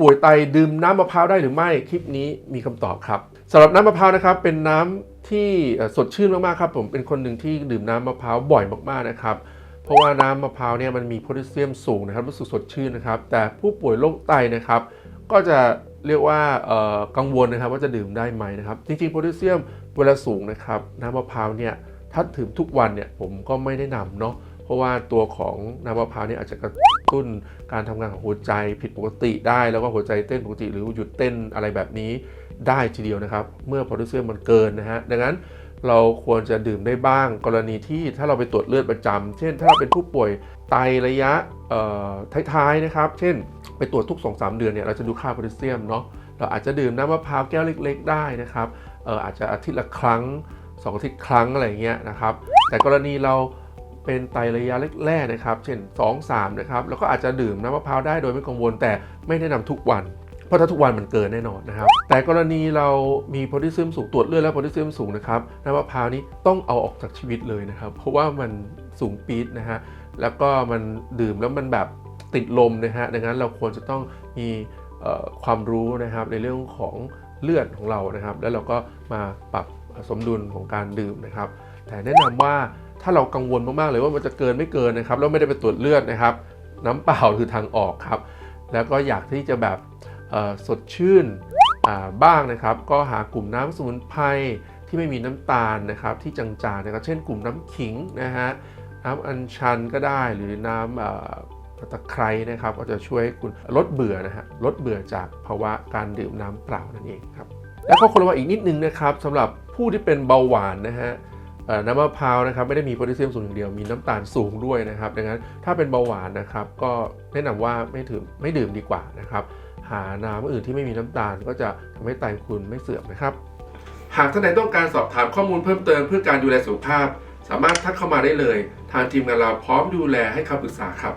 ป่วยไตดื่มน้ำมะพร้าวได้หรือไม่ คลิปนี้มีคำตอบครับสำหรับน้ำมะพร้าวนะครับเป็นน้ำที่สดชื่นมากๆครับผมเป็นคนหนึ่งที่ดื่มน้ำมะพร้าวบ่อยมากๆนะครับเพราะว่าน้ำมะพร้าวเนี่ยมันมีโพแทสเซียมสูงนะครับรู้สึกสดชื่นนะครับ แต่ผู้ป่วยโรคไตนะครับ ก็จะเรียกว่ากังวลนะครับว่าจะดื่มได้ไหมนะครับ จริงๆโพแทสเซียมเวลาสูงนะครับน้ำมะพร้าวเนี่ยถ้าดื่มทุกวันเนี่ยผมก็ไม่แนะนำเนาะ เพราะว่าตัวของน้ำมะพร้าวเนี่ยอาจจะกระตุ้นการทำงานของหัวใจผิดปกติได้แล้วก็หัวใจเต้นปกติหรือหยุดเต้นอะไรแบบนี้ได้ทีเดียวนะครับ เมื่อโพแทสเซียมมันเกินนะฮะดังนั้นเราควรจะดื่มได้บ้าง กรณีที่ถ้าเราไปตรวจเลือดประจำเช่น ถ้าเราเป็นผู้ป่วยไตระยะท้ายๆนะครับ เช่น ไปตรวจทุก 2-3 เดือนเนี่ยเราจะดูค่าโพแทสเซียมเนาะเราอาจจะดื่มน้ำมะพร้าวแก้วเล็ก ๆ ได้นะครับอออาจจะอาทิตย์ละครั้งสองอาทิตย์ครั้งอะไรเงี้ยนะครับ แต่กรณีเรา เป็นไตระยะแรกๆนะครับ เช่น 2-3 นะครับเราก็อาจจะดื่มน้ำมะพร้าวได้โดยไม่กังวลแต่ไม่แนะนำทุกวัน เพราะถ้าทุกวันมันเกินแน่นอนนะครับ แต่กรณีเรามีโพแทสเซียมสูงตรวจเลือดแล้วโพแทสเซียมสูงนะครับน้ำมะพร้าวนี้ต้องเอาออกจากชีวิตเลยนะครับ เพราะว่ามันสูงปี๊ดนะฮะแล้วก็มันดื่มแล้วมันแบบติดลมนะฮะดังนั้นเราควรจะต้องมีความรู้นะครับในเรื่องของเลือดของเรานะครับ แล้วเราก็มาปรับสมดุลของการดื่มนะครับ แต่แนะนำว่า ถ้าเรากังวลมากๆเลยว่ามันจะเกินไม่เกินนะครับแล้วไม่ได้ไปตรวจเลือดนะครับ น้ำเปล่าคือทางออกครับ แล้วก็อยากที่จะแบบสดชื่นบ้างนะครับ ก็หากลุ่มน้ำสมุนไพรที่ไม่มีน้ำตาลนะครับ ที่จางๆนะครับเช่นกลุ่มน้ำขิงนะฮะน้ำอัญชันก็ได้หรือน้ำตะไคร้นะครับ ก็จะช่วยให้คุณลดเบื่อนะฮะลดเบื่อจากภาวะการดื่มน้ำเปล่านั่นเองครับและข้อควระวังอีกนิดนึงนะครับสำหรับผู้ที่เป็นเบาหวานนะฮะ น้ำมะพร้าวนะครับไม่ได้มีโพแทสเซียมสูงอย่างเดียวมีน้ำตาลสูงด้วยนะครับ ดังนั้นถ้าเป็นเบาหวานนะครับก็แนะนำว่าไม่ถือไม่ดื่มดีกว่านะครับ หาน้ำอื่นที่ไม่มีน้ำตาล ก็จะทำให้ไตคุณไม่เสื่อมนะครับ หากท่านใดต้องการสอบถามข้อมูลเพิ่มเติมเพื่อการดูแลสุขภาพ สามารถทักเข้ามาได้เลย ทางทีมงานเราพร้อมดูแลให้คำปรึกษาครับ